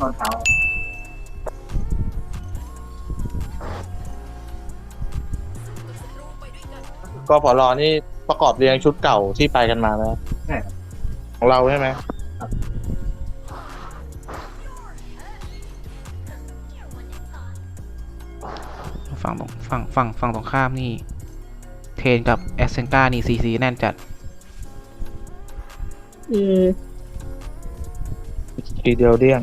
ตอนเช้ากพลนี่ประกอบเรียงชุดเก่าที่ไปกันมาไหมใช่ครับของเราใช่ไหมฝั่งตรงฝั่งฝั่งฝั่งตรงข้ามนี่ เทรนกับแอสเซนกานี่ซีซีแน่นจัด อืม ทีเดียวเดี้ยง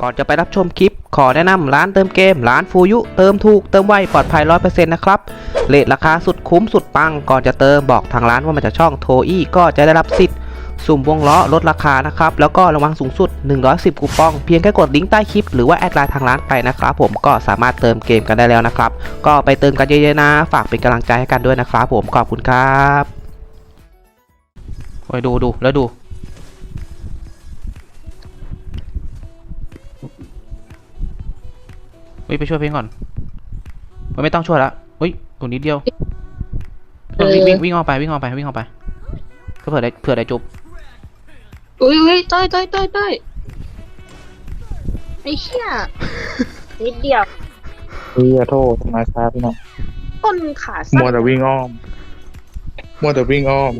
ก่อนจะไปรับชมคลิป ขอแนะนำร้านเติมเกม ร้านฟูยุ เติมถูก เติมไว ปลอดภัย 100%นะครับเลทราคาสุดคุ้มสุดปัง ก่อนจะเติมบอกทางร้านว่ามาจากช่องโทอี้ก็จะได้รับสิทธิ์สุ่มวงล้อลดราคานะครับ แล้วก็ระวังสูงสุด 110 คูปอง เพียงแค่กดลิงก์ใต้คลิป หรือว่าแอดไลน์ทางร้านไปนะครับผมก็สามารถเติมเกมกันได้แล้วนะครับ ก็ไปเติมกันเยอะๆนะ ฝากเป็นกำลังใจให้กันด้วยนะครับผมขอบคุณครับโอ้ยดูดูแล้วดู เฮ้ยไปช่วยเพลงก่อนเฮ้ยไม่ต้องช่วยละเฮ้ยตรงนิดเดียววิ่งวิ่งวิ่งออกไปวิ่งออกไปวิ่งออกไป ก็เผื่อได้เผื่อได้จุบอุ้ยอุ้ยต้อยต้อยต้อยต้อยไอ้เหี้ยนิดเดียวพี่ขอโทษทำไมช้าพี่น้องต้นขามัสั้วนแต่วิ่งอ้อมมัวแต่วิ่งอ้อม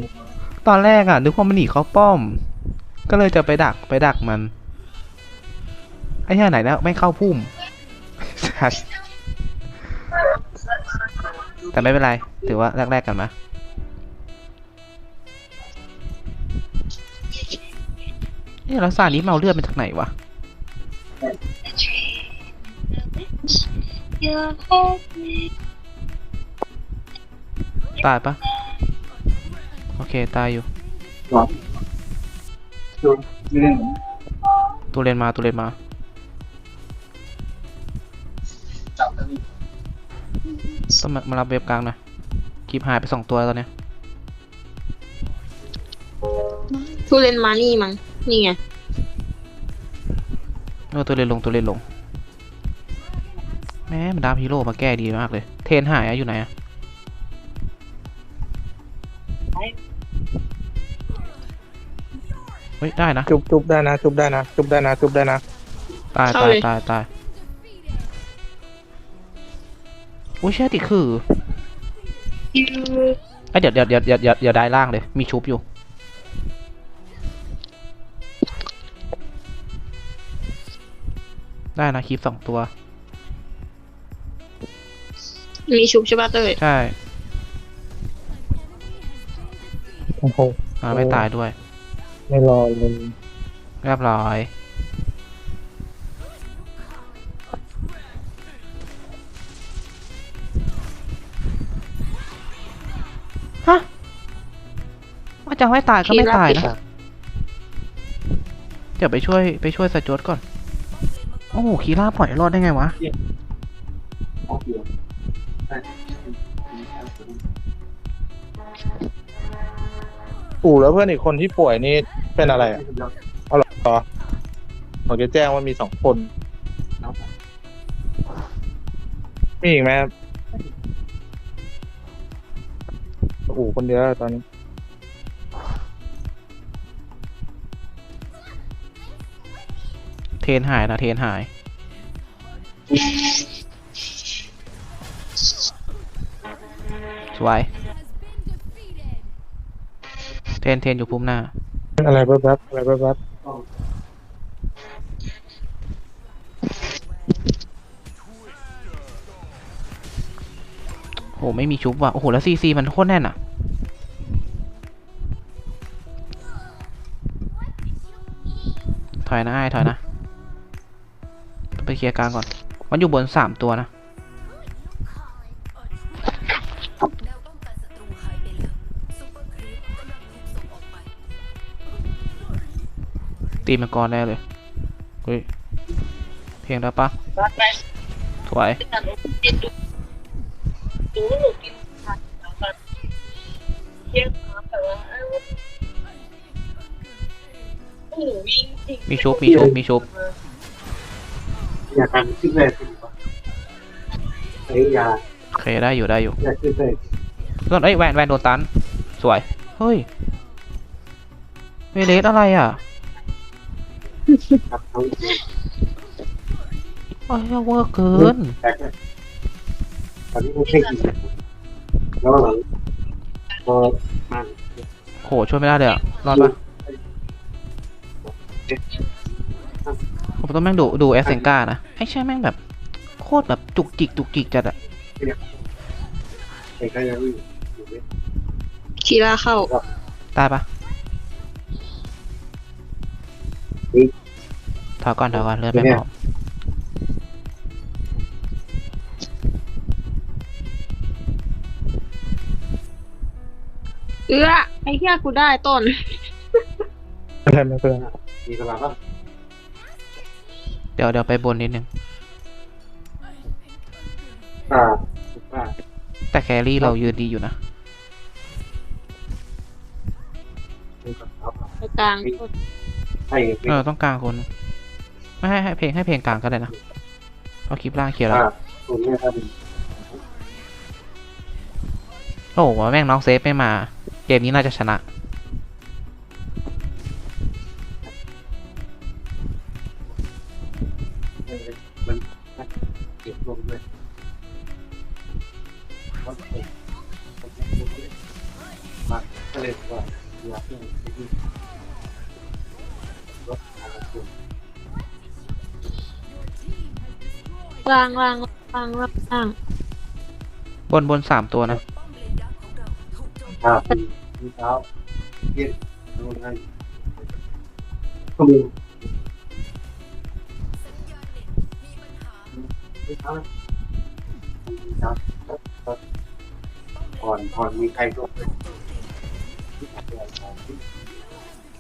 ตอนแรกอะนึกว่ามันหนีเข้าป้อม ก็เลยจะไปดักไปดักมัน ไอ้เหี้ยไหนแล้วไม่เข้าพุ่ม แต่ไม่เป็นไร ถือว่าแรกๆกันมาเนี่ยแล้วซานี้เมาเลือดมาจากไหนวะตายปะโอเค ตายอยู่ตูเรนมาตูเรนมา ต้องมามารับเว็บกลางหนะคลิปหายไปสองตัวแล้วตอนเนี้ยทุเรนมานี่มั้งนี่ไงเออตัวเรียนลงตัวเรียนลงแม่มันดามฮีโร่มาแก้ดีมากเลย เทรนหายอะอยู่ไหนอะเฮ้ยได้นะ จุบจุบได้นะ จุบได้นะ จุบได้นะ จุบได้นะ ตายเข้าตายเลยตายตาย อุ้ยเช่ติดคือไอยเดี๋ยวเดี๋ยวเดี๋ยวเดี๋ยวเดี๋ยวเดี๋ยวได้ล่างเลย มีชุบอยู่ ได้นะคลิปสองตัว มีชุบใช่ป่ะเต้ยใช่โอ้โหอ่าไม่ตายด้วย ไม่รอเลยเรียบร้อย จะให้ตายก็ไม่ตายนะเดี๋ยวไปช่วยไปช่วยสจวตก่อน โอ้โหคีร่าปล่อยรอดได้ไงวะโอเคได้ปู่แล้วเพื่อนอีกคนที่ป่วยนี่เป็นอะไรอะเอาเหรอผมจะแจ้งว่ามีสองคน มีอีกไหมครับปู่คนเดียวตอนนี้ ทรนหายนะเทรนหาย สวย เทรนเทรนอยู่พุ่มหน้า อะไรแป๊บๆอะไรแป๊บโหไม่มีชุบว่ะ โอ้โห แล้วซีซีมันโคตรแน่นอะถอยนะไอ้ายถอยนะต้องไป เคลียร์กลางก่อน มันอยู่บนสามตัวนะ ตีมังกรได้เลยเฮ้ยเพลงแล้วปะสวยมีชุบมีชุบมีชุบ อยากการขึ้นเลยสิไอ้ยาโอเคได้อยู่ได้อยู่อยากขึ้นเลยเพื่อนเอ้แวนแวนโดนตัน สวย เฮ้ยเวเลสอะไรอะครับเขาโอ้ยเวอร์เกินตอนนี้ไม่ใช่กินแล้วหลังพอมาโหช่วยไม่ได้เลยอะรอดปะ ผมต้องแม่งดูดูเอสเซนกานะไอ้ใช่แม่งแบบ โคตรแบบจุกจิกจุกจิกจัดอะแต่ก็ยังอยู่ไม่คีราเข้าตายปะถอยก่อนถอยก่อนเลื่อนไปพร้อมเอื้อไอ้เหี้ยกูได้ต้นไม่เป็นไรไม่เป็นไรมีกำลังป่ะ เดี๋ยวเดี๋ยวไปบนนิดนึง อ่าอ่าแต่แครี่เรายืนดีอยู่นะมีกำลังไปกลางต้นให้เออ ต้องกลางคน ไม่ให้ให้เพลงให้เพลงกลางก็ได้นะเอาคลิปล่างเคลียร์แล้ว อ่าตรงนี้ถ้าเป็นโอ้โหแม่งน้องเซฟไม่มา เกมนี้น่าจะชนะ ล่างล่างล่างล่างบนบนสามตัวนะภาพมีเท้าเย็นดูให้ก็มีมีเท้ามีเท้าก่อนก่อนมีใครก็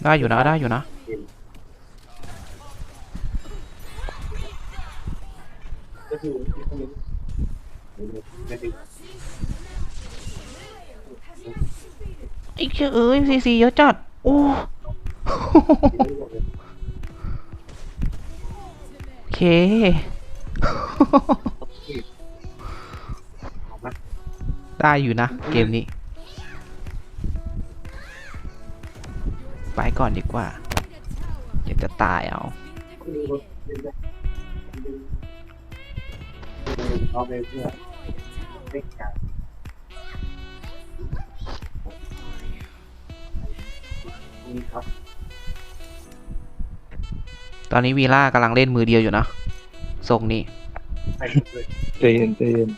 ได้อยู่นะได้อยู่นะ ก็คือไม่ได้ไอ้เจ้าเอ้ยซีซีเยอะจัด โอ้โอเคได้อยู่นะ เกมนี้ ไปก่อนดีกว่า เดี๋ยวจะตายเอา เอาไปเพื่อเล็กจัดนี่ครับ ตอนนี้วีล่ากำลังเล่นมือเดียวอยู่นะทรงนี้ให้เลยใจเย็นใจเย็น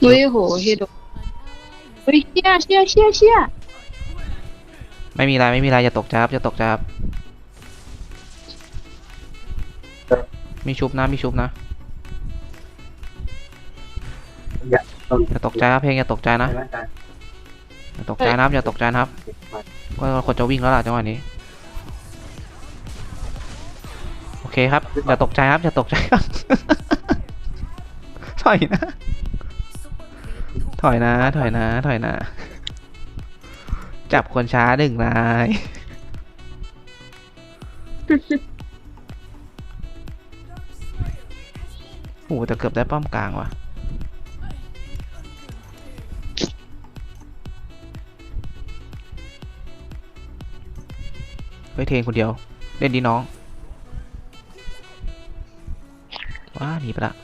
เฮ้ยโหเฮียโดเฮ้ยเชี่ยเชี่ยเชี่ยเชี่ยไม่มีอะไรไม่มีอะไรอย่าตกใจครับอย่าตกใจครับ มีชุบนะมีชุบนะต้องอย่าตกใจครับเพลงอย่าตกใจนะใช้ร่างกายอย่าตกใจนะครับอย่าตกใจนะครับเก็บมาก็คนจะวิ่งแล้วล่ะจังหวะนี้โอเคครับอย่าตกใจครับอย่าตกใจครับถอยนะ ถอยนะ ถอยนะ ถอยนะ จับคนช้าหนึ่งนาย อ้โหแต่เกือบได้ป้อมกลางว่ะเฮ้ยเทนคนเดียว เล่นดีน้อง ว้าหนีไปละ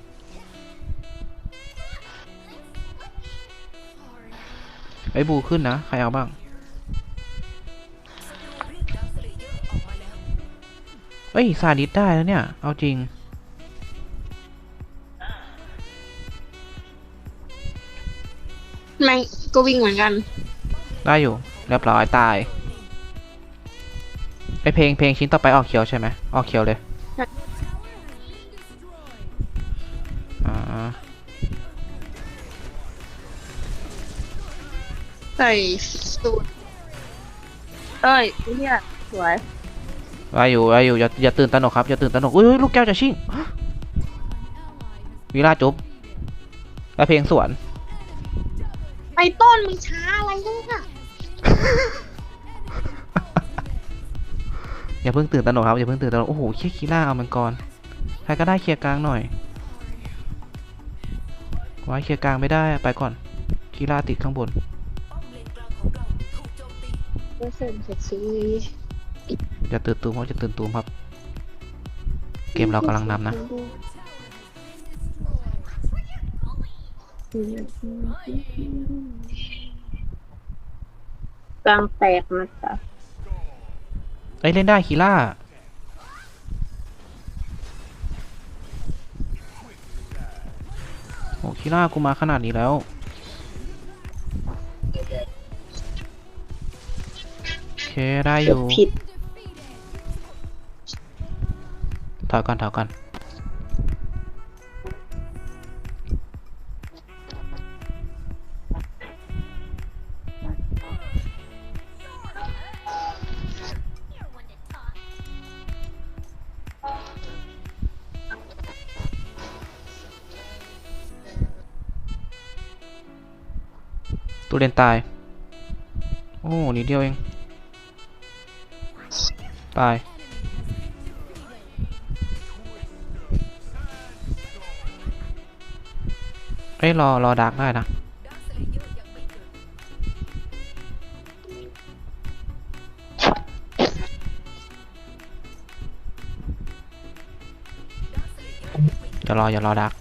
ไอ้บูขึ้นนะ ใครเอาบ้างเฮ้ยซาดิสได้แล้วเนี่ย เอาจริง ก็วิ่งเหมือนกัน ได้อยู่ เรียบร้อยตายไอเพลงเพลงชิ้นต่อไปออกเขียวใช่ไหมออกเขียวเลยใช่อ่าใส่สูตรเอ้ยไอ้เฮียสวยว่าอยู่ว่าอยู่อย่าอย่าตื่นตระหนกครับอย่าตื่นตระหนกอุ้ยอุ้ยลูกแก้วจะชิ่งวิลาจุบแล้วเพลงสวนไอ้ต้นมึงช้าอะไรเนี่ยอย่าเพิ่งตื่นตระหนกครับอย่าเพิ่งตื่นตระหนกโอ้โหเคลียร์คีล่าเอามันก่อนใครก็ได้เคลียร์กลางหน่อยไว้เคลียร์กลางไม่ได้ไปก่อนคีล่าติดข้างบนเปอร์เซ็นต์เสร็จซีจะตื่นตูมเขาจะตื่นตูมครับ เกมเรากำลังนำนะ กลางแตกนะจ๊ะเอ้ยเล่นได้คีล่า โอ้คีล่ากูมาขนาดนี้แล้ว โอเค ได้อยู่ผิดถอยก่อนถอยก่อน ตัวเรียนตาย โอ้นิดเดียวเอง ตาย เอ้ยรอ รอดักได้นะอย่ารออย่ารอดัก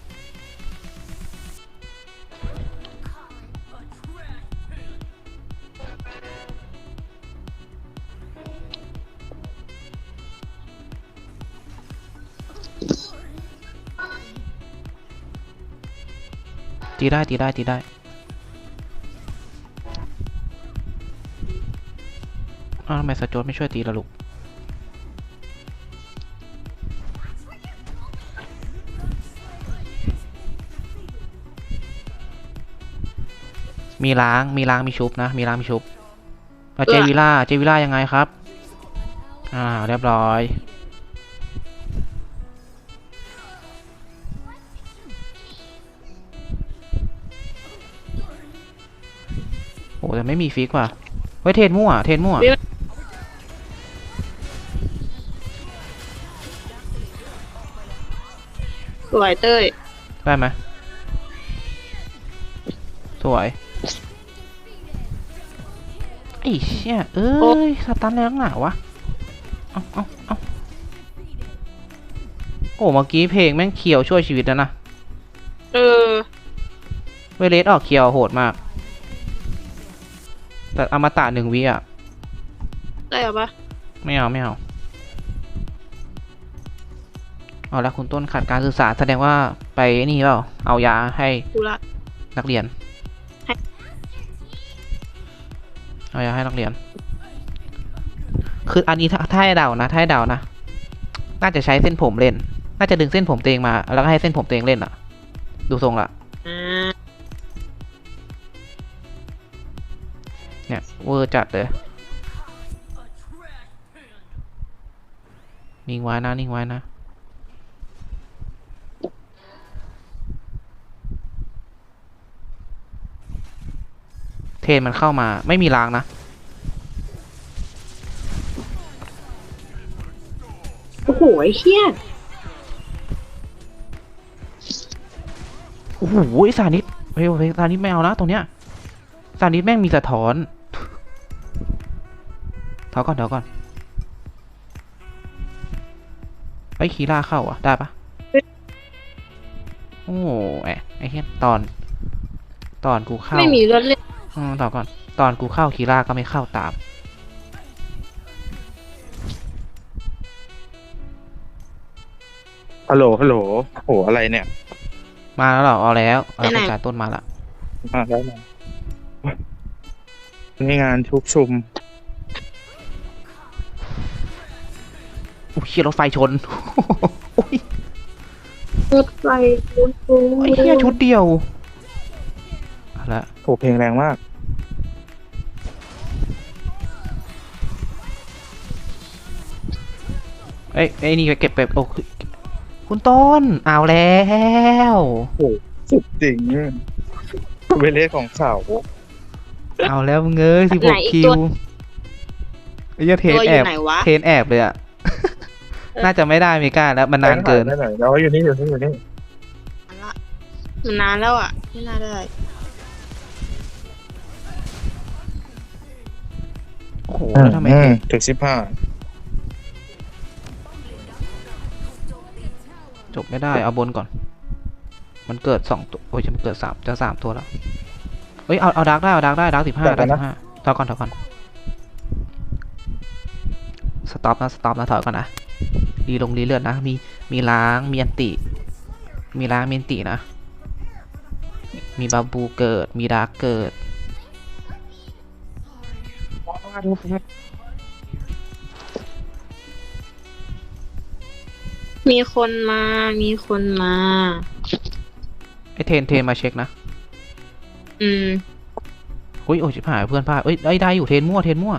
ตีได้ตีได้ตีได้อ้าวทำไมสจวตไม่ช่วยตีละลูกมีล้างมีล้างมีชุบนะ มีล้างมีชุบเจวิล่าเจวิล่ายังไงครับ อ่า เรียบร้อย ไม่มีฟิกว่ะเฮ้ยเทรนมั่ว เทรนมั่ว สวยเต้ย ได้ไหมสวยไอ้เชี่ยเอ้ยสตันแล้วหนาวะ เอาเอาเอาโอ้เมื่อกี้เพลงแม่งเคียวช่วยชีวิตแล้วนะ เออ เวเลสออกเคียวโหดมาก แต่อมตะหนึ่งวิอะ ได้เหรอปะไม่เอาไม่เอา เอาละคุณต้นขาดการสื่อสารแสดงว่าไปนี่เปล่า เอายาให้กูละ นักเรียน ให้ เอายาให้นักเรียน คืออันนี้ถ้าถ้าให้เดานะถ้าให้เดานะ น่าจะใช้เส้นผมเล่น น่าจะดึงเส้นผมตัวเองมา แล้วก็ให้เส้นผมตัวเองเล่นอะดูทรงละ เนี่ยเวอร์จัดเลย นิ่งไว้นะ นิ่งไว้นะเทรนมันเข้ามาไม่มีรางนะ โอ้โหไอ้เฮี้ยโอ้โหสานิดเฮ้ยเฮ้ยสานิดไม่เอานะตรงเนี้ยสานิดแม่งมีสะท้อน เถาก่อนเถาก่อนไอ้ยคีล่าเข้าอะ ได้ปะโอ้แอะไอ้เหี้ยตอน ตอนกูเข้าไม่มีเลือดเล่นอืมต่อก่อน ตอนกูเข้าคีร่าก็ไม่เข้าตามฮัลโหลฮัลโหลโหอะไรเนี่ย มาแล้วเหรอเอาแล้วเอาแล้วกระจายต้นมาละมาแล้วนะนี่งานชุกชุม อ้ยเหี้ยรถไฟชนโอ้ยรถไฟฟูนฟูไอ้เหี้ยชุดเดียวเอาละโหเพลงแรงมาก เอ้ยไอ้นี่เก็บไปโอ้คือคุณต้นเอาแล้วสุดจริงเวเลสของเขาเอาแล้วมึงเอ้ยสิบหกคิวไอ้เหี้ยเทตันวอแอยู่บไหนวะ เทนแอบเลยอะ น่าจะไม่ได้มีก้าแล้วมันนานเกิน ไปไหนเราอยู่นี่อยู่นี่อยู่นี่มันนานแล้วอะ ไม่น่าได้ โอ้โหแล้วทำไมถึงสิบห้าจบไม่ได้ เอาบนก่อน มันเกิดสองตัว โอ้ยมันเกิดสามจะสามตัวแล้ว เอ้ย เอาเอาดาร์กได้เอาดาร์กได้ดาร์กสิบห้าดาร์กสิบห้าถอยก่อนถอยก่อน สต็อปนะสต็อปนะถอยก่อนนะ รีลงรีเลือดนะ มีมีล้างมีอันติ มีล้างมีอันตินะ มีบาบูเกิด มีดาร์กเกิดมีคนมา มีคนมา ไอเทนเทนมาเช็คนะ อืมอุ้ยโอ้ยชิบหายเพื่อนพลาดเอ้ยได้ได้อยู่เทนมั่วเทนมั่ว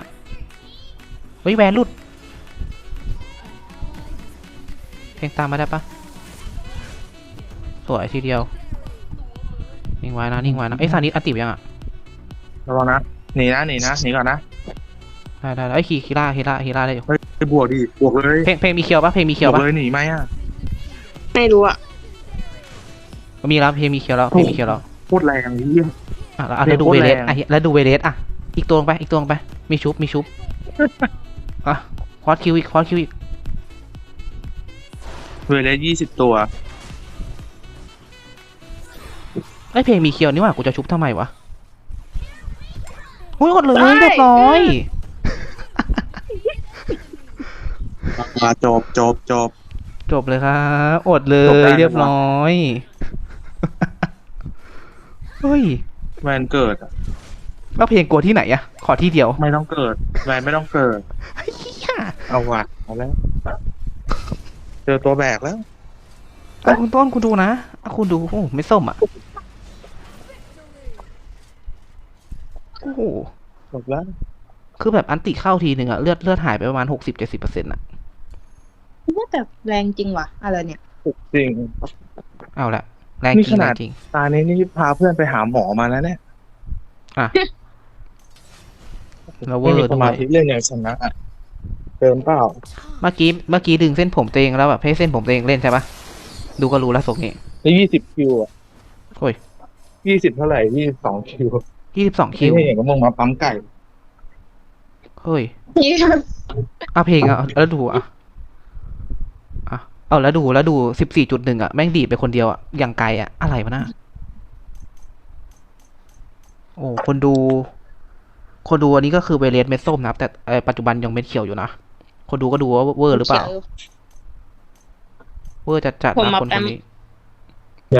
เฮ้ยแวนหลุด เพลงตามมาได้ปะสวยทีเดียว นิ่งไว้นะ นิ่งไว้นะเอ้ยซานิสอันติบยังอะระวังนะหนีนะหนีนะหนีก่อนนะได้ได้ได้ไอ้ยคีคีล่าคีล่าคีล่าได้อยู่เฮ้ยไปบวกดิบวกเลยเพลงเพลงมีเคียวปะเพลงมีเคียวบวปะกเลยหนีไหมอะไม่รู้อะมีแล้วเพลงมีเคียวแล้วเพลงมีเคียวแล้วพูดแรงเหี้ยอะแล้วอะแล้วดูเพเวลงโคตรเลสแรงอะแล้วดูเวเลสอะอีกตัวลงไปอีกตัวลงไปมีชุบมีชุบอะคอร์สคิวอีกคอร์สคิวอีก เวลายี่สิบตัวไอยเพลงมีเคียวนี่หว่ากูจะชุบทำไมวะอุ้ยหมดเลยเรียบร้อยมาจบจบจบ จบเลยครับอดเลจบได้ย ไหมเรียบร้อย เฮ้ย แวนเกิดอะแล้วเพลงกลัวที่ไหนอะขอที่เดียวไม่ต้องเกิดแวนไม่ต้องเกิด เอาว่ะเอาแล้ว เจอตัวแบกแล้วเอาคุณต้นคุณดูนะเอาคุณดูโอ้โหไม่ส้มอะโอ้โหจบแล้วคือแบบอันติเข้าทีหนึ่งอะเลือดเลือดหายไปประมาณหกสิบเจ็ดสิบเปอร์เซ็นต์อะว่าแต่แรงจริงว่ะ อะไรเนี่ย จริง เอาละแรงนี่จริงขแรนาด งจริงตานี้นี่พาเพื่อนไปหาหมอมาแล้วเนี่ยอะแล้วเวไม่อมีร์สด้วมายธิเล่นอย่างชนะอะ เติมเปล่าเมื่อกี้เมื่อกี้ดึงเส้นผมตัวเองแล้วแบบให้เส้นผมตัวเองเล่นใช่ปะดูก็รู้แล้วสกนี้ได้ยี่สิบคิวอะโอ้ยยี่สิบเท่าไหร่ยี่สิบสองคิวยี่สิบสองคิวไม่ใช่อย่างกับมึงมาปั๊มไก่เฮ้ยเอาเพลงอะแล้วดูอะอะเอาแล้วดูแล้วดูสิบสี่จุดหนึ่งอะแม่งดีดไปคนเดียวอะอย่างไกลอะอะไรวะน่ะโอ้คนดู คนดูอันนี้ก็คือเวเลสเม็ดส้มนะครับแต่เอ่อปัจจุบันยังเม็ดเขียวอยู่นะ คนดูก็ดูว่าเวอร์หรือเปล่า เวอร์จัดจัดผมนะมาคนแป๊คนบนี้